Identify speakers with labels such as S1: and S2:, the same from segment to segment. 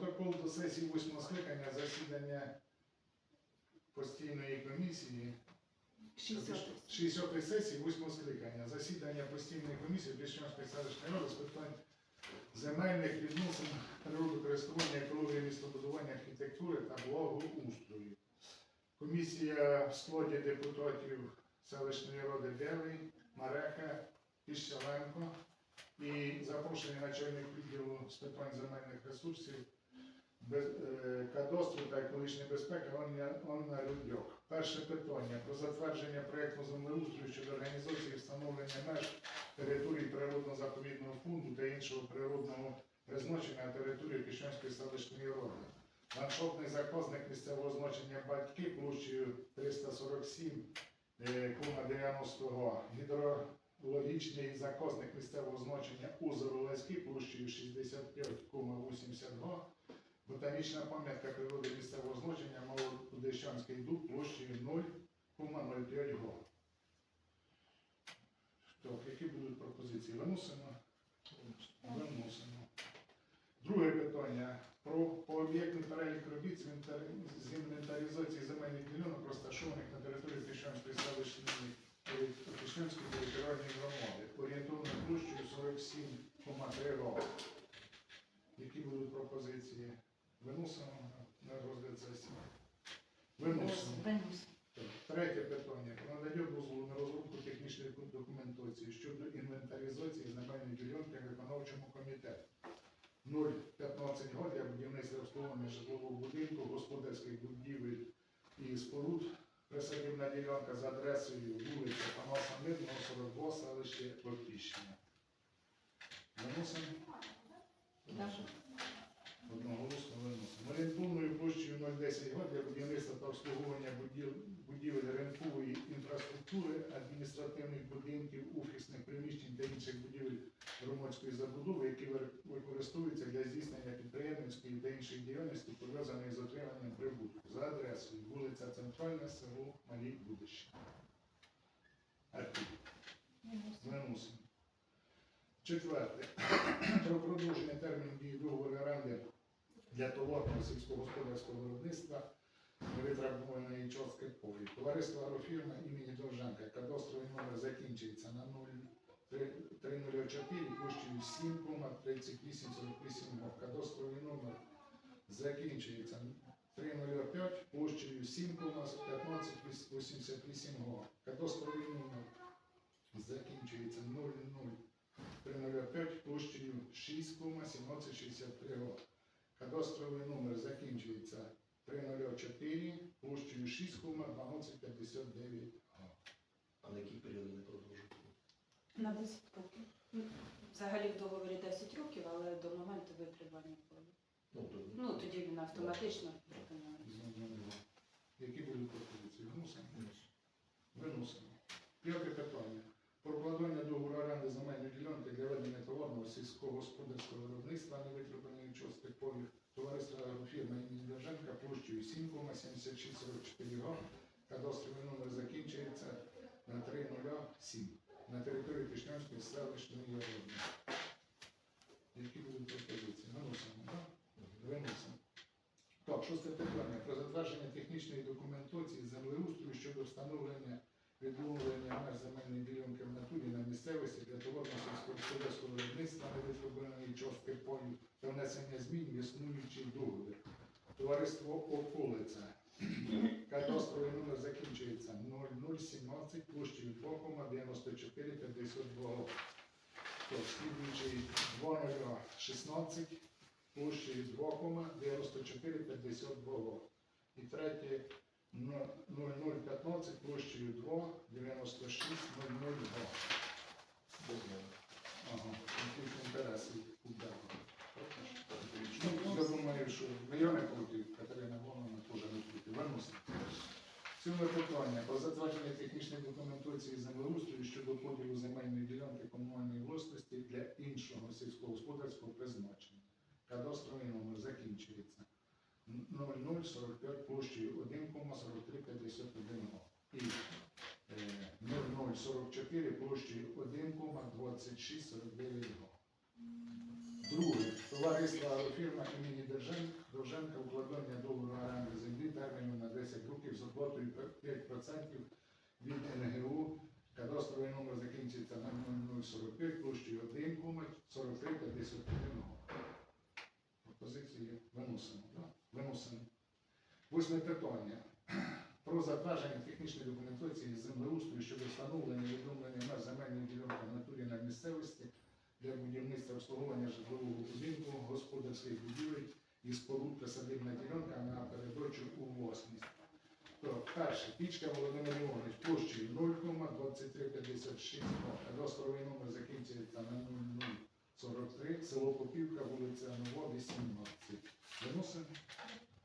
S1: Протокол до сесії восьмого скликання засідання постійної комісії
S2: 60.
S1: 60-ї сесії восьмого скликання засідання постійної комісії Піщанської селищної ради з питань земельних відносин, природокористування, екології, містобудування, архітектури та благоустрою. Комісія в складі депутатів селищної ради Белий, Марека, Піщаленко і запрошений начальник відділу з питань земельних ресурсів, без, е, кадастру та екологічної безпеки Анна- Рудьок. Перше питання про затвердження проєкту землеустрою щодо організації встановлення меж території природно-заповідного фонду та іншого природного призначення на території Піщанської селищної ради. Ландшафтний заказник місцевого значення батьки площею 347 е, кома 90 га. Гідрологічний заказник місцевого значення озеро Леськи площею 65,80 га. Ботанічна пам'ятка природи місцевого значення Малодещанський дуб площею 0,05 га. Так, які будуть пропозиції? Виносимо? Виносимо. Друге питання про пооб'єктний перелік робіт з інвентаризації земельних ділянок, розташованих на території Піщанської селищної Піщанської територіальної громади, орієнтовною площею 47,3 га. Які будуть пропозиції? Виносимо на розгляд сесії. Виносимо.
S2: Виносимо.
S1: Третє питання. Про надання дозволу на розробку технічної документації щодо інвентаризації земельної ділянки виконавчому комітету. 0,15 год для будівництва обслуговування житлового будинку, господарських будівель і споруд. Присадибна ділянка за адресою вулиця Тамаса Мирного, 42, селище Лопіщина. Виносимо? Одноголосно. Орієнтовною площею 010 га для будівництва та обслуговування будівель ринкової інфраструктури, адміністративних будинків, офісних приміщень та інших будівель громадської забудови, які використовуються для здійснення підприємницької та іншої діяльності, пов'язаної з отриманням прибутку за адресою вулиця Центральна, село Малі Будище. Виносимо. Четверте. Про продовження терміну дії договору оренди для товарного сільськогосподарського виробництва невитребуваної частки полі. Товариство агрофірма імені Довженка. Кадастровий номер закінчується на 0304 площею 7,3848 га. Кадастровий номер закінчується 305 площею 7,1588 га. Кадастровий номер закінчується 00 305 площею 6,1763 га. Кадастровий номер закінчується 304 площею 6,1259 га.
S3: А на які періоди не продовжують?
S2: На 10 років. Ну, Взагалі в договорі 10 років, але до моменту витримання полі.
S3: Ну, то,
S2: Ну, тоді він автоматично припиняється.
S1: Які будуть пропозиції? Виносимо. П'яте питання. Про укладання договору оренди земельної ділянки для ведення товарного сільськогосподарського виробництва невитребуваної частки полів товариства Держенка площею 7,7644 га. Кадастровий номер закінчується на 307 на території Пішнянської селищної ради. Які будуть пропозиції? Виносимо, так? Виносимо. Так, шосте питання про затвердження технічної документації землеустрою щодо встановлення відновлення меж земельної ділянки в натурі на місцевості для товарного сільськогосподарського виробництва невитребуваної частки полів та внесення змін в існуючий договір. Товариство Околиця. Кадастровий номер закінчується 0017 площею 2,9452. Так, слідуючий 2016 площею 2,9452. І третє 0015 площею 2, 96 00. Ага, конфлікт інтересів у декого. Ну, я що проти, Катерина Івановна теж не проти. Виносимо. Сьоме питання про затвердження технічної документації землеустрою щодо поділу земельної ділянки комунальної власності для іншого сільськогосподарського призначення. Кадастровий номер закінчується 0045 площею 1,4351 га. І е, 0044 площею 1,2649 га. Друге. Товариство агрофірма імені Держен- від НГУ. Кадастровий номер закінчується на 0045 площею 1, 43 51. Пропозиції виносимо. Да? Виносимо. Восьме питання. Про затвердження технічної документації землеустрою щодо встановлення і відновлення меж земельної ділянки в натурі на місцевості для будівництва обслуговування житлового будинку, господарських будівель і споруд присадибна ділянка на передачу у власність. Перше, Пічка Володимир Іванович площею 0,2356, кадастровий номер закінчується на 0043, село Попівка, вулиця Нова, 18. Виносимо?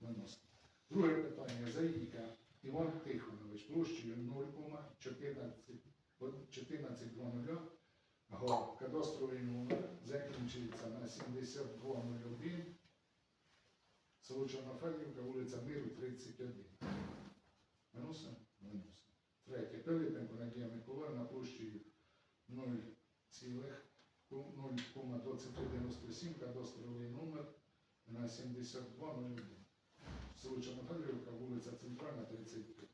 S1: Виносимо. Друге питання. Заїка Іван Тихонович площею 0,1420 Га. Кадастровий номер закінчується на 7201. Село Чорнофелівка, вулиця Миру, 31. Виносимо? Виносимо. Третє. Пилипенко Надія Миколаївна площею 0,2397, кадастровий номер на 7201. Село Чорнофелівка, вулиця Центральна, 35.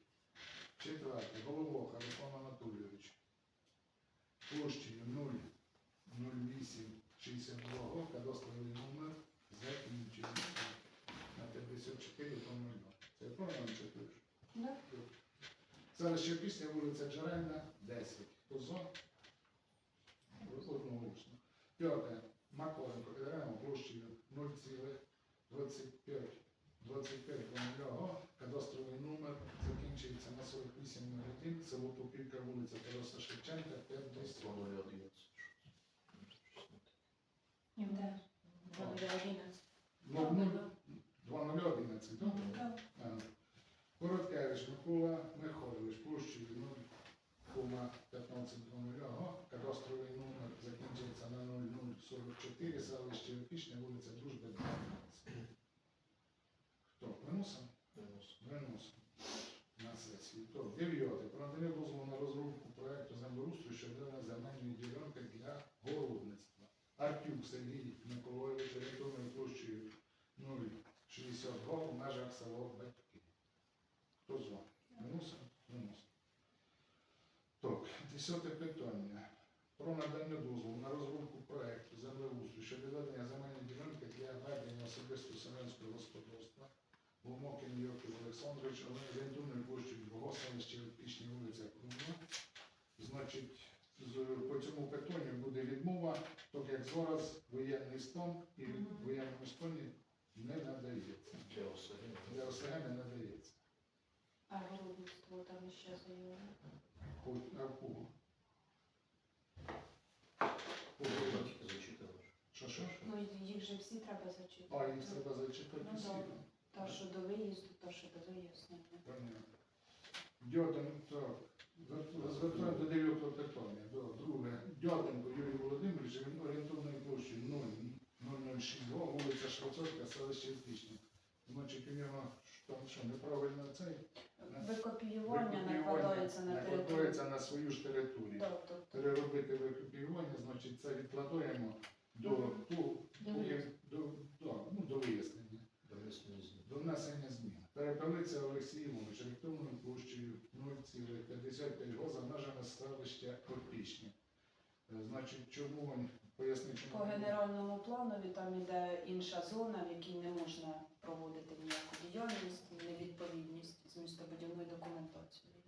S1: Четверте. Головоха Руслан Анатолійович. Площею 00862 га, кадастровий номер закінчується на 54 тонн. Це правильно читаєш? Селище пісня, вулиця Джерельна, 10. Хто за? Одноголосно. П'яте. Макаренко Ірема площею 0,25 25 га, кадастровий номер закінчується на 4801, село Попівка, вулиця Тараса Шевченка, 50.
S3: 2011.
S2: Де? 2011.
S1: Ну, ну, 2011, так?
S2: Так.
S1: Короткевич Микола Михайлович, площею 0,1520 га, кадастровий номер закінчується на 0044, селище Опішня, вулиця Дружби, 12. Хто? Виносимо? Виносимо на. То, дев'яте. Про надання на розробку проекту землеустрою щодо земельної ділянки для городництва. Артюк Сергій Миколаївич орієнтовною площею 0,62 в межах села Батьки. Хто за? Виносимо? Виносимо. Так, десяте питання. Про надання дозволу на розробку проекту землеустрою щодо ведення земельної ділянки для ведення особисто селянського господарства. Ломокін Йоків Олександрович, але орієнтовною площею Бого селище Пічні вулиця Крумна. Значить, по цьому питанню буде відмова, так як зараз воєнний стан і в воєнному стані не надається.
S3: Для ОСГ
S1: не надається.
S2: А городництво там ще.
S1: Хоч а в кого? Кого?
S3: тільки.
S1: Що що?
S2: Ну, їх же всі треба зачитати.
S1: А, їх треба зачитати
S2: Ну,
S1: всі.
S2: Та, що до виїзду, та, що до вияснення.
S1: Понятно. Дьоден, так. Звер- Звертаємо до дев'ятого питання. До друге. Дьоденко Юрій Володимирович, він орієнтовною площею 0,062, вулиця Швацовська, селище Пішня. Значить, у нього там що, неправильно цей?
S2: Викопіювання
S1: Викопіювання
S2: накладається на територію.
S1: накладається на свою ж територію.
S2: Тобто,
S1: Переробити викопіювання, значить, це відкладаємо до,
S2: Мгм.
S1: ту,
S2: До
S1: поки- до, до, ну, до вияснення.
S3: До внесення змін.
S1: До внесення змін. Перепелиця Олексій Іванович, електронною площею 0,55 го за межами селища Подпічні. Е, Значить, чому він пояснив, чому
S2: по генеральному планові там іде інша зона, в якій не можна проводити ніяку діяльність, невідповідність з містобудівною документацією.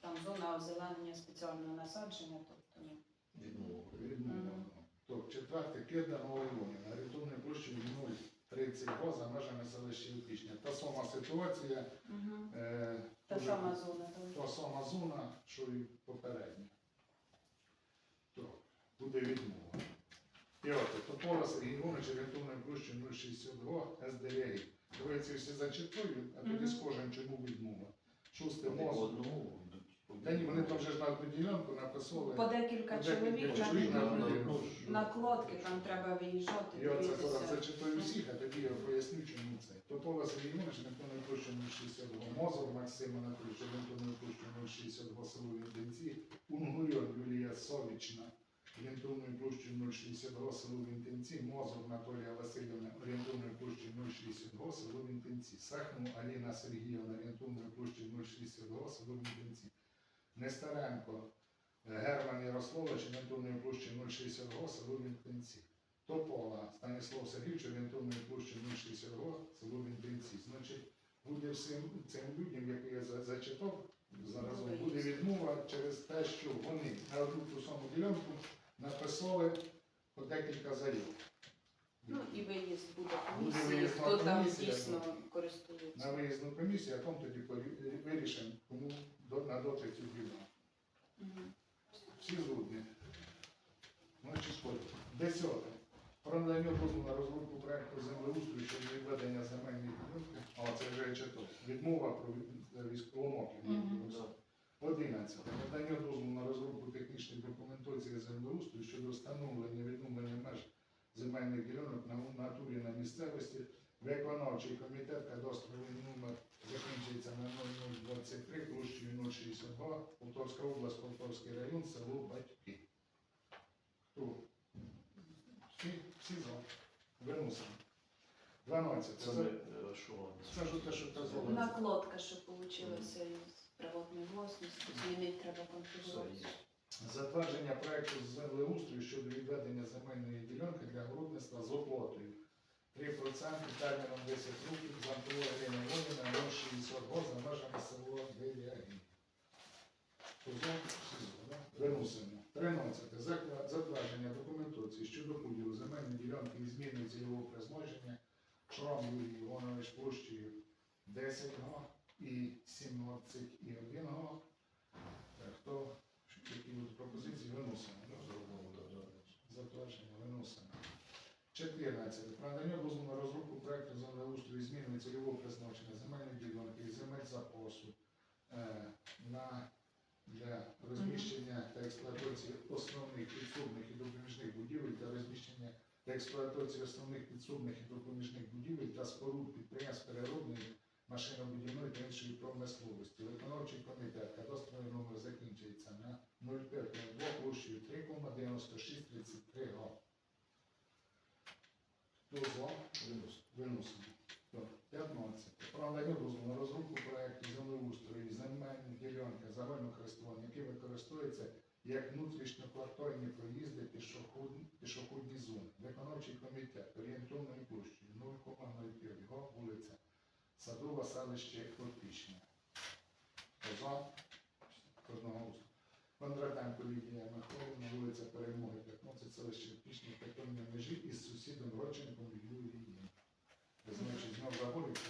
S2: Там зона озеленення спеціального насадження, тобто ні.
S3: Відмову.
S1: відмовлено.
S2: Мгм.
S1: Так, четверте, Кеда Новоївонівна, орієнтовною площею 0,30 го за межами селища Опічня. Та сама ситуація, е,
S2: Та
S1: дуже-
S2: сама зона
S1: та сама зона, що і попередня. Так, буде відмова. П'яте. Топола Сергій Іванович орієнтовною площею 062 СДРІ. Давайте всі зачитую, а тоді скажемо, чому відмова. Шосте мозок. Та ні, вони там вже ж на одну ділянку написали.
S2: По декілька чоловік на,
S1: ділянку.
S2: накладки, там треба виїжджати,
S1: Я це зараз зачитаю всіх, а тоді я поясню, чому це. Топола Сергій Іванович орієнтовною площею 062 Мозор Максим Анатолійович орієнтовною площею 062 село Віденці. Унгурьон Юлія Совічна орієнтовною площею 062 село Вінтинці, Мозов Анатолія Васильівна орієнтовною площею 062 село Вінтинці, Сахну Аліна Сергіївна орієнтовною площею 062 село Вінтинці, Нестеренко е, Герман Ярославович орієнтовною площею 062 село Вінтинці. Топола Станіслав Сергійович орієнтовною площею 062 село Вінтинці. Значить, буде всім цим людям, які я зачитав, зараз буде відмова через те, що вони на одну ту саму ділянку написали по декілька заяв.
S2: Ну і виїзд буде комісії,
S1: виїзна
S2: хто там
S1: комісія,
S2: дійсно
S1: На виїзну комісію, а там тоді порі- вирішимо, кому до- надати цю ділянку.
S2: Мгм.
S1: Всі згодні. Значить, сходить. Десяте. Про надання дозволу на розробку проекту землеустрою щодо відведення земельних ділянок. А це вже читав. Відмова про військовомоків.
S2: Мгм.
S1: 11. Надання дозволу на розробку технічної документації землеустрою щодо встановлення відновлення меж земельних ділянок на натурі на місцевості. Виконавчий комітет кадастровий номер закінчується на 0023 площею 062, Полтавська область, Полтавський район, село Батьки. Хто? Всі, всі за. Виносимо. 12.
S3: Це
S1: Це, за-
S3: е, що вам?
S1: це ж те, що казали.
S2: Накладка, що вийшла із приватної власності, змінити треба конфігурацію.
S1: Затвердження проекту землеустрою щодо відведення земельної ділянки для городництва з оплатою. 3% терміном 10 років Зантова Ірина Воліна 062 за межами села Дев'ягі. Виносимо. 13. Затвердження документації щодо поділу земельної ділянки і зміни цільового призначення Шрам Юрій Іванович площею 10 га і 17 і 1. Е, Хто будуть пропозиції виносимо. Затвердження виносимо. 14. Про надання дозволу на розробку проекту землеустрою зміни цільового призначення земельної ділянки і земель запасу е, на, для розміщення та експлуатації основних підсобних і допоміжних будівель та розміщення та експлуатації основних підсобних і допоміжних будівель та споруд підприємств переробної машинобудівної та іншої промисловості. Виконавчий комітет кадастровий номер закінчується на 0502 площею 3,9633 га. Хто за?
S3: Виносимо.
S1: Виносимо. 15. Про дозволу на розробку проекту землеустрою і земельних ділянки загального користування, які використовуються як внутрішньоквартальні проїзди пішохідні, зони. Виконавчий комітет орієнтовною площею 0,05 га, вулиця Садова, селище Опічне. За одного Кондратенко Лідія Михайловна, вулиця Перемоги, 15, селище Опічне, питомні межі із сусідом Родченком Юрієм. Значить, знов загорівся